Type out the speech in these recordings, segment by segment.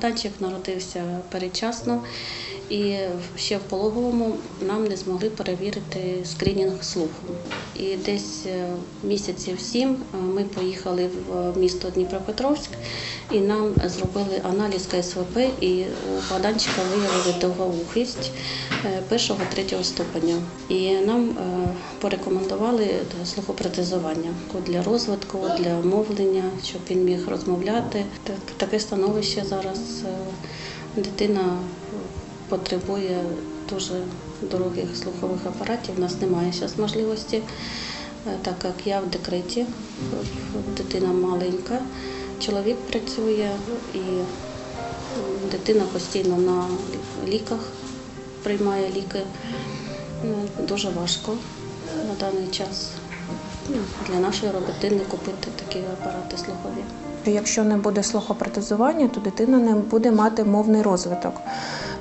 Богданчик народився передчасно, і ще в пологовому нам не змогли перевірити скринінг слуху. І десь е, місяців сім е, ми поїхали в місто Дніпропетровськ, і нам зробили аналіз КСВП, і у Богданчика виявили довгоухість е, першого третього ступеня. І нам е, порекомендували слухопротезування для розвитку, для мовлення, щоб він міг розмовляти. Так- Таке становище зараз е, дитина потребує дуже дорогих слухових апаратів. У нас немає зараз можливості, е, так як я в декреті, дитина маленька, чоловік працює і дитина постійно на ліках приймає ліки. Ну, Дуже важко на даний час ну, для нашої родини купити такі апарати слухові. Якщо не буде слухопротезування, то дитина не буде мати мовний розвиток.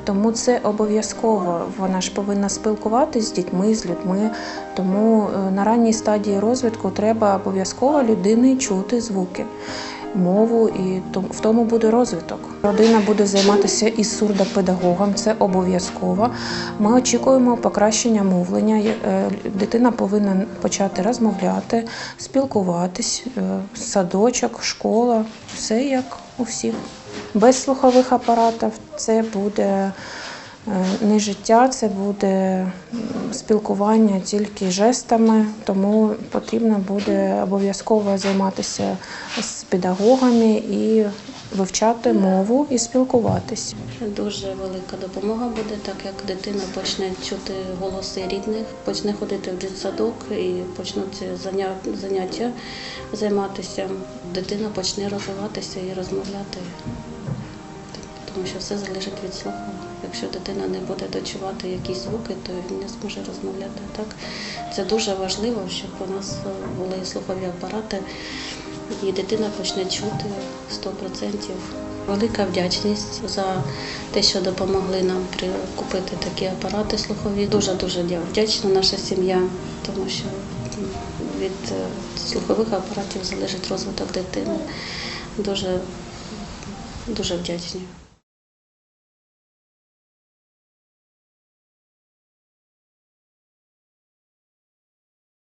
Тому це обов'язково. Вона ж повинна спілкуватися з дітьми, з людьми. Тому е, на ранній стадії розвитку треба обов'язково людини чути звуки, мову, і в тому буде розвиток. Родина буде займатися із сурдопедагогом, це обов'язково. Ми очікуємо покращення мовлення. Е, Дитина повинна почати розмовляти, спілкуватись, е, садочок, школа, все як у всіх. Без слухових апаратів це буде е, не життя, це буде спілкування тільки жестами, тому потрібно буде обов'язково займатися з педагогами і вивчати мову і спілкуватись. Дуже велика допомога буде, так як дитина почне чути голоси рідних, почне ходити в дитсадок і почнуть заняття займатися. Дитина почне розвиватися і розмовляти, тому що все залежить від слуху. Якщо дитина не буде дочувати якісь звуки, то він не зможе розмовляти. Так це дуже важливо, щоб у нас е, були слухові апарати, і дитина почне чути 100%. Велика вдячність за те, що допомогли нам купити такі апарати слухові. Дуже дуже вдячна наша сім'я, тому що від е, слухових апаратів залежить розвиток дитини. Дуже, дуже вдячні.